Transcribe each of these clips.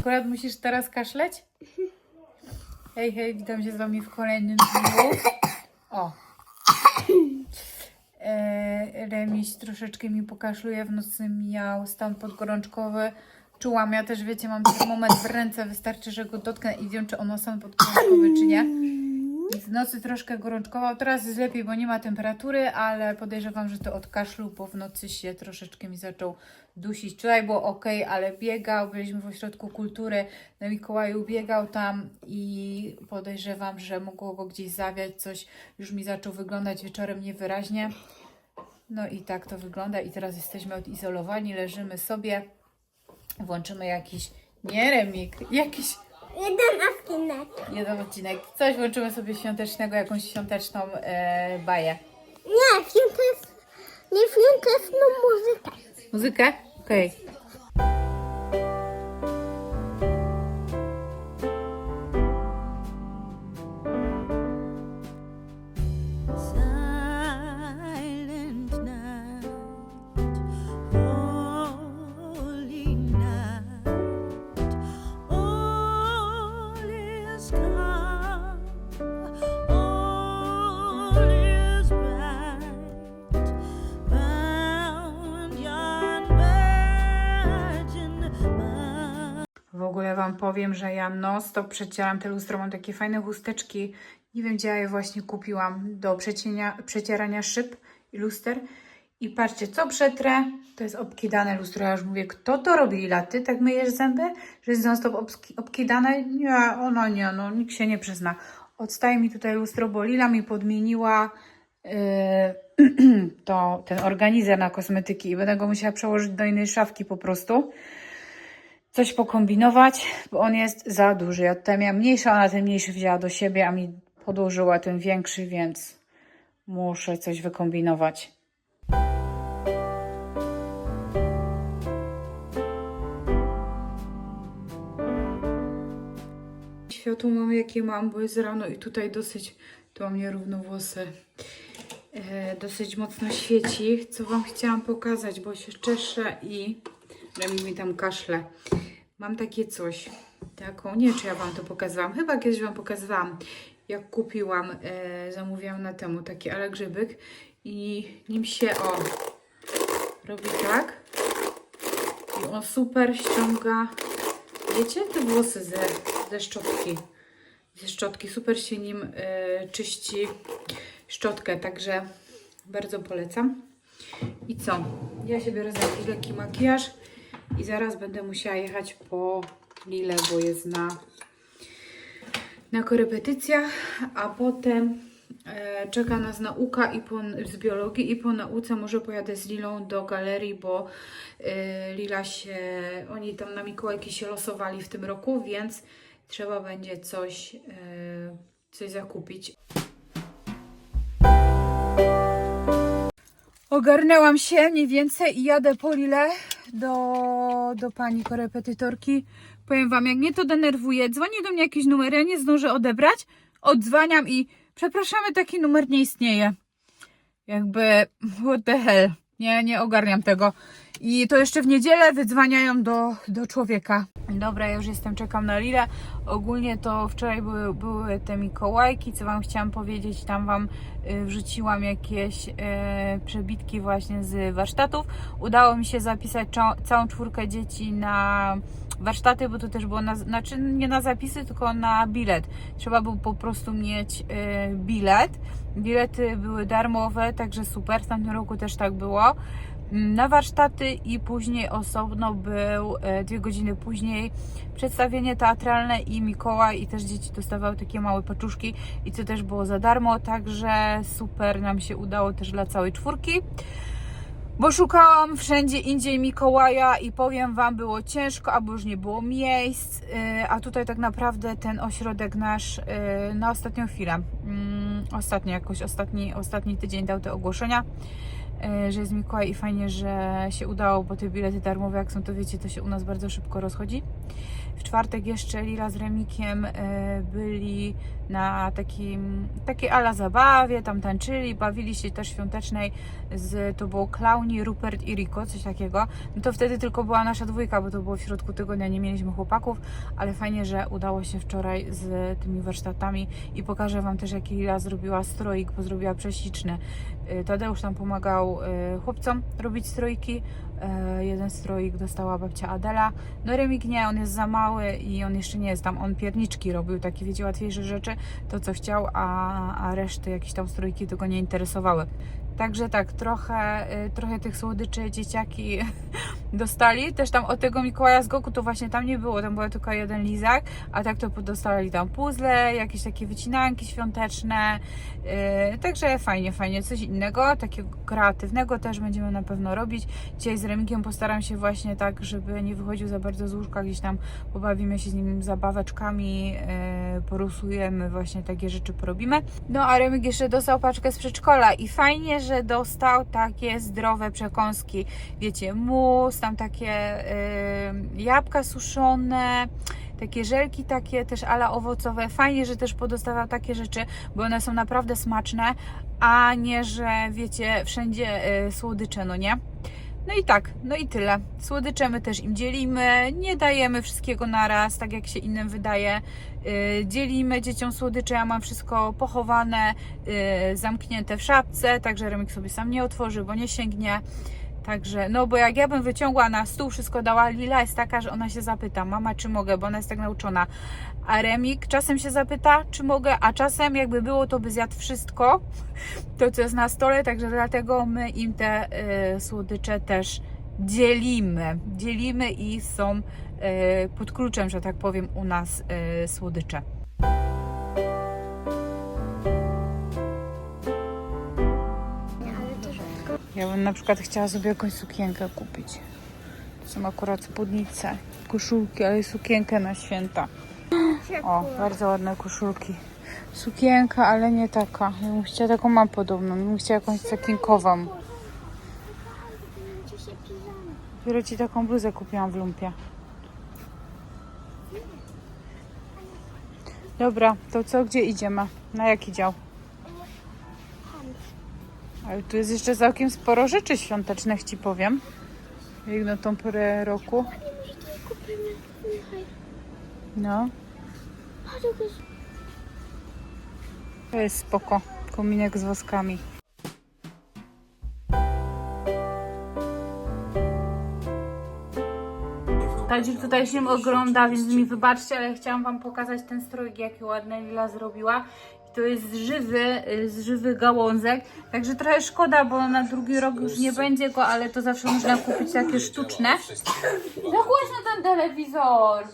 Akurat musisz teraz kaszleć? Hej, hej, witam się z Wami w kolejnym dniu. O. E, Remiś troszeczkę mi pokaszluje, w nocy miał stan podgorączkowy. Czułam, ja też wiecie, mam termometr w ręce, wystarczy, że go dotknę i wiem, czy on ma stan podgorączkowy, czy nie. W nocy troszkę gorączkował, teraz jest lepiej, bo nie ma temperatury, ale podejrzewam, że to od kaszlu, bo w nocy się troszeczkę mi zaczął dusić. Wczoraj było ok, ale biegał, byliśmy w ośrodku kultury, na Mikołaju. Biegał tam i podejrzewam, że mogło go gdzieś zawiać, coś. Już mi zaczął wyglądać wieczorem niewyraźnie. No i tak to wygląda. I teraz jesteśmy odizolowani, leżymy sobie, włączymy jakiś, nie remik, jakiś Jeden odcinek. jeden odcinek, coś włączymy sobie świątecznego, jakąś świąteczną e, baję. Nie, jest... Nie no muzyka. Muzykę? Okej. Silent Wam powiem, że ja non stop przecieram te lustro. Mam takie fajne chusteczki. Nie wiem, gdzie ja je właśnie kupiłam do przecienia, przecierania szyb i luster. I patrzcie, co przetrę, to jest obkidane lustro. Ja już mówię, kto to robi? Lila, ty tak myjesz zęby? Że jest non stop obski- obkidane? Nie, ona nie, no nikt się nie przyzna. Odstaje mi tutaj lustro, bo Lila mi podmieniła yy, to, ten organizer na kosmetyki i będę go musiała przełożyć do innej szafki po prostu coś pokombinować, bo on jest za duży. Ja tutaj miałam mniejszy, ona ten mniejszy wzięła do siebie, a mi podłożyła ten większy, więc muszę coś wykombinować. Światło mam jakie mam, bo jest rano i tutaj dosyć, tu mam nierówno włosy, e, dosyć mocno świeci. Co Wam chciałam pokazać, bo się czeszę i Remi mi tam kaszle. Mam takie coś, taką, nie czy ja Wam to pokazywałam, chyba kiedyś Wam pokazywałam, jak kupiłam, e, zamówiłam na temu taki ale grzybyk i nim się, o, robi tak i on super ściąga, wiecie, te włosy ze, ze szczotki, ze szczotki, super się nim e, czyści szczotkę, także bardzo polecam. I co? Ja się biorę za jakiś lekki makijaż i zaraz będę musiała jechać po Lilę, bo jest na, na korepetycjach, a potem e, czeka nas nauka i po, z biologii i po nauce może pojadę z Lilą do galerii, bo e, Lila się, oni tam na Mikołajki się losowali w tym roku, więc trzeba będzie coś, e, coś zakupić. Ogarnęłam się mniej więcej i jadę po Lilę do, do pani korepetytorki. Powiem wam, jak mnie to denerwuje, dzwoni do mnie jakiś numer, ja nie zdążę odebrać, odzwaniam i przepraszamy, taki numer nie istnieje. Jakby, what the hell, nie, nie ogarniam tego. I to jeszcze w niedzielę wydzwaniają do, do człowieka. Dobra, ja już jestem, czekam na Lilę. Ogólnie to wczoraj były, były te Mikołajki, co Wam chciałam powiedzieć. Tam Wam y, wrzuciłam jakieś y, przebitki właśnie z warsztatów. Udało mi się zapisać całą czwórkę dzieci na warsztaty, bo to też było na, znaczy nie na zapisy, tylko na bilet. Trzeba było po prostu mieć y, bilet. Bilety były darmowe, także super. W tamtym roku też tak było na warsztaty i później osobno był e, dwie godziny później przedstawienie teatralne i Mikołaj i też dzieci dostawały takie małe paczuszki i to też było za darmo, także super nam się udało też dla całej czwórki. Bo szukałam wszędzie indziej Mikołaja i powiem Wam, było ciężko, albo już nie było miejsc, yy, a tutaj tak naprawdę ten ośrodek nasz yy, na ostatnią chwilę, mm, ostatnio jakoś, ostatni, ostatni tydzień dał te ogłoszenia, że jest Mikołaj i fajnie, że się udało, bo te bilety darmowe jak są, to wiecie, to się u nas bardzo szybko rozchodzi. W czwartek jeszcze Lila z Remikiem e, byli na takim, takiej ala zabawie, tam tańczyli, bawili się też świątecznej z, to było Clowni, Rupert i Rico, coś takiego. No to wtedy tylko była nasza dwójka, bo to było w środku tygodnia, nie mieliśmy chłopaków, ale fajnie, że udało się wczoraj z tymi warsztatami i pokażę Wam też, jaki Lila zrobiła stroik, bo zrobiła prześliczny. Y, Tadeusz tam pomagał y, chłopcom robić strojki. Y, Jeden stroik dostała babcia Adela. No Remik nie, on jest za mały i on jeszcze nie jest tam. On pierniczki robił, takie wiecie, łatwiejsze rzeczy, to co chciał, a, a reszty jakieś tam strojki tego nie interesowały. Także tak, trochę, y, trochę tych słodyczy dzieciaki dostali. Też tam od tego Mikołaja z Goku to właśnie tam nie było, tam był tylko jeden lizak, a tak to dostali tam puzzle, jakieś takie wycinanki świąteczne. Yy, także fajnie, fajnie. Coś innego, takiego kreatywnego też będziemy na pewno robić. Dzisiaj z Remikiem postaram się właśnie tak, żeby nie wychodził za bardzo z łóżka, gdzieś tam pobawimy się z nim zabaweczkami, yy, porusujemy, właśnie takie rzeczy porobimy. No a Remik jeszcze dostał paczkę z przedszkola i fajnie, że dostał takie zdrowe przekąski. Wiecie, mus, tam takie yy, jabłka suszone, takie żelki takie też ala owocowe. Fajnie, że też podostawał takie rzeczy, bo one są naprawdę smaczne, a nie, że wiecie, wszędzie yy, słodycze, no nie? No i tak, no i tyle. Słodycze my też im dzielimy, nie dajemy wszystkiego naraz, tak jak się innym wydaje. Yy, dzielimy dzieciom słodycze, ja mam wszystko pochowane, yy, zamknięte w szapce, także Remik sobie sam nie otworzy, bo nie sięgnie. Także, no bo jak ja bym wyciągła na stół, wszystko dała, Lila jest taka, że ona się zapyta, mama czy mogę, bo ona jest tak nauczona. A Remik czasem się zapyta, czy mogę, a czasem jakby było, to by zjadł wszystko, to co jest na stole, także dlatego my im te y, słodycze też dzielimy. Dzielimy i są y, pod kluczem, że tak powiem, u nas y, słodycze. Ja bym na przykład chciała sobie jakąś sukienkę kupić. To są akurat spódnice, koszulki, ale sukienkę na święta. O, bardzo ładne koszulki. Sukienka, ale nie taka. Ja bym chciała taką mam podobną. Ja bym chciała jakąś piżamy? Dopiero ci taką bluzę kupiłam w lumpie. Dobra, to co, gdzie idziemy? Na jaki dział? Ale tu jest jeszcze całkiem sporo rzeczy świątecznych, ci powiem. Jak na tą porę roku. No, to jest spoko. Kominek z woskami. Tadzik tutaj się ogląda, więc mi wybaczcie, ale chciałam Wam pokazać ten strój, jaki ładny Lila zrobiła. To jest żywy, y, żywy gałązek, także trochę szkoda, bo na drugi rok już nie będzie go, ale to zawsze można kupić takie sztuczne. Zagłoś na ten telewizor!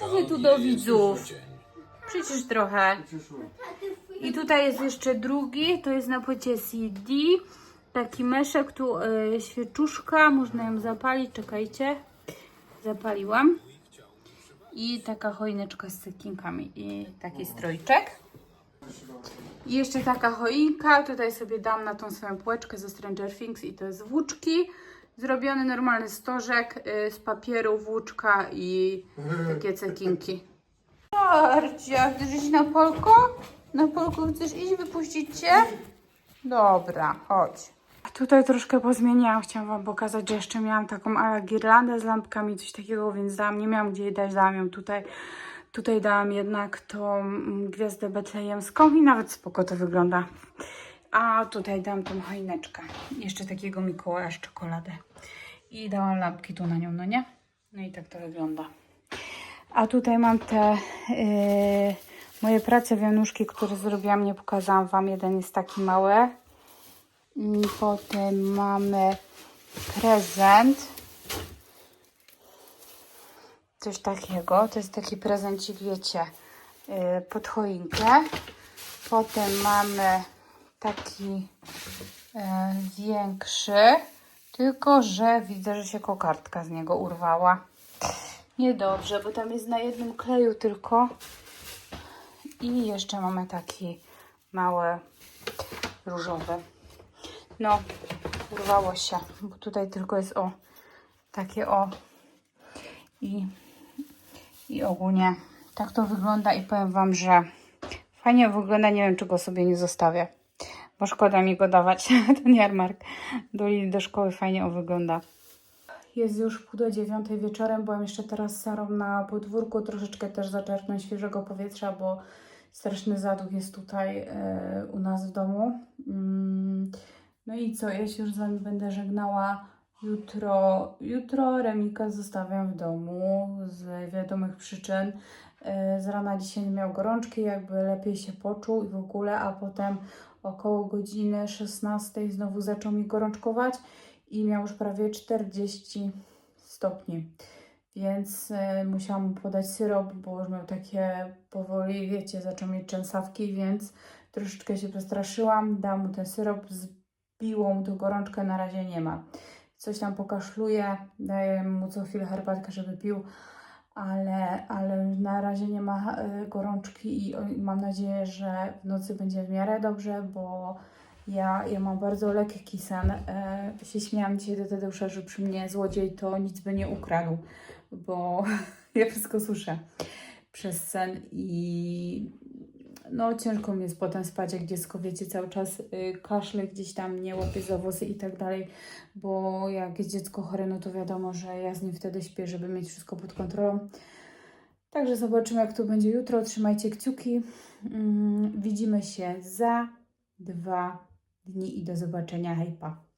Mówię tu do widzów. Przycisz trochę. I tutaj jest jeszcze drugi, to jest na płycie CD. Taki meszek, tu y, świeczuszka, można ją zapalić, czekajcie. Zapaliłam. I taka choineczka z cekinkami i taki strojczek. I jeszcze taka choinka, tutaj sobie dam na tą swoją półeczkę ze Stranger Things i to jest włóczki. Zrobiony normalny stożek y, z papieru, włóczka i takie cekinki. Marcia, chcesz iść na polko? Na polko chcesz iść? Wypuścić cię? Dobra, chodź. Tutaj troszkę pozmieniałam. Chciałam Wam pokazać, że jeszcze miałam taką ala girlandę z lampkami, coś takiego, więc dałam, nie miałam gdzie jej dać, dałam ją tutaj. Tutaj dałam jednak tą gwiazdę betlejemską i nawet spoko to wygląda. A tutaj dałam tą choineczkę. Jeszcze takiego Mikołaja z czekoladę. I dałam lampki tu na nią, no nie? No i tak to wygląda. A tutaj mam te yy, moje prace wianuszki, które zrobiłam, nie pokazałam Wam. Jeden jest taki mały. I Potem mamy prezent. Coś takiego. To jest taki prezencik, wiecie, yy, pod choinkę. Potem mamy taki yy, większy. Tylko, że widzę, że się kokardka z niego urwała. Niedobrze, bo tam jest na jednym kleju tylko. I jeszcze mamy taki mały różowy. No, urwało się, bo tutaj tylko jest o takie o. I, I ogólnie tak to wygląda i powiem Wam, że fajnie wygląda. Nie wiem, czy go sobie nie zostawię, bo szkoda mi go dawać, ten jarmark. Do, do szkoły fajnie on wygląda. Jest już pół do dziewiątej wieczorem. Byłam jeszcze teraz z Sarą na podwórku, troszeczkę też zaczerpnąć świeżego powietrza, bo straszny zaduch jest tutaj e, u nas w domu. Mm, no i co, ja się już z Wami będę żegnała. Jutro, jutro Remika zostawiam w domu z wiadomych przyczyn. E, Z rana dzisiaj miał gorączki, jakby lepiej się poczuł i w ogóle, a potem około godziny 16 znowu zaczął mi gorączkować i miał już prawie 40 stopni. Więc e, musiałam mu podać syrop, bo już miał takie powoli, wiecie, zaczął mieć trzęsawki, więc troszeczkę się przestraszyłam. Dałam mu ten syrop, zbiło mu tą gorączkę, na razie nie ma. Coś tam pokaszluje, daję mu co chwilę herbatkę, żeby pił, ale, ale na razie nie ma e, gorączki i mam nadzieję, że w nocy będzie w miarę dobrze, bo ja, ja mam bardzo lekki sen. E, się śmiałam dzisiaj do Tadeusza, że przy mnie złodziej to nic by nie ukradł, bo ja wszystko słyszę przez sen i no ciężko mi jest potem spać, jak dziecko, wiecie, cały czas y, kaszle gdzieś tam, nie łapie za włosy i tak dalej, bo jak jest dziecko chore, no to wiadomo, że ja z nim wtedy śpię, żeby mieć wszystko pod kontrolą. Także zobaczymy, jak to będzie jutro. Trzymajcie kciuki. Mm, widzimy się za dwa dni i do zobaczenia. Hejpa.